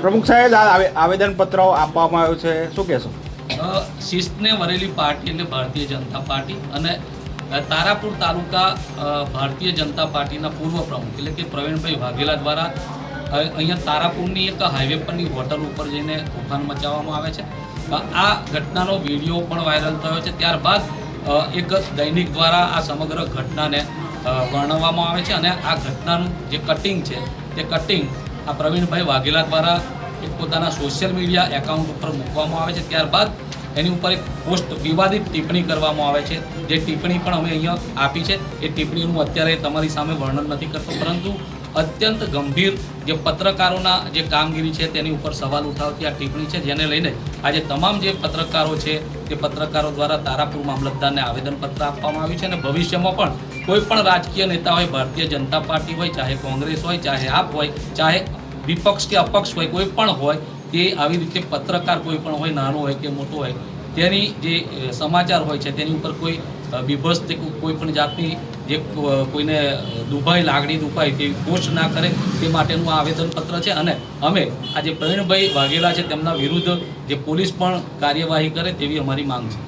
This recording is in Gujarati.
પ્રમુખ સાહેબ, આ આવે- આવેદનપત્ર આપવામાં આવ્યું છે. શું કહેશો? શિસ્તને વરેલી પાર્ટી એટલે ભારતીય જનતા પાર્ટી અને તારાપુર તાલુકા ભારતીય જનતા પાર્ટીના પૂર્વ પ્રમુખ એટલે કે પ્રવીણભાઈ વાઘેલા દ્વારા અહીંયા તારાપુરની એક હાઈવે પરની હોટલ ઉપર જઈને તોફાન મચાવવામાં આવે છે. આ ઘટનાનો વીડિયો પણ વાયરલ થયો છે. ત્યારબાદ એક દૈનિક દ્વારા આ સમગ્ર ઘટનાને વર્ણવવામાં આવે છે અને આ ઘટનાનું જે કટિંગ છે, તે કટિંગ આ પ્રવીણભાઈ વાઘેલા દ્વારા એક પોતાના સોશિયલ મીડિયા એકાઉન્ટ ઉપર મૂકવામાં આવે છે. ત્યારબાદ એની ઉપર એક પોસ્ટ વિવાદિત ટિપ્પણી કરવામાં આવે છે. જે ટિપ્પણી પણ અમે અહીંયા આપી છે. એ ટિપ્પણીનું અત્યારે તમારી સામે વર્ણન નથી કરતો. પરંતુ અત્યંત ગંભીર જે પત્રકારોના જે કામગીરી છે તેની ઉપર સવાલ ઉઠાવતી આ ટિપ્પણી છે જેને લઈને આજે તમામ જે પત્રકારો છે તે પત્રકારો દ્વારા તારાપુર મામલતદારને આવેદનપત્ર આપવામાં આવ્યું છે અને ભવિષ્યમાં પણ કોઈ પણ રાજકીય નેતા હોય ભારતીય જનતા પાર્ટી હોય ચાહે કોંગ્રેસ હોય ચાહે આપ હોય ચાહે વિપક્ષ કે અપક્ષ હોય કોઈ પણ હોય તે આવી રીતે પત્રકાર કોઈ પણ હોય નાનો હોય કે મોટો હોય તેની જે સમાચાર હોય છે તેની ઉપર કોઈ અ, બીભત્સ કે કોઈ પણ જાતની જે કોઈને દુભાઈ લાગણી દુભાઈ તેવી પોસ્ટ ના કરે તે માટેનું આ આવેદનપત્ર છે અને અમે આ જે પ્રવીણભાઈ વાઘેલા છે તેમના વિરુદ્ધ જે પોલીસ પણ કાર્યવાહી કરે તેવી અમારી માંગ છે.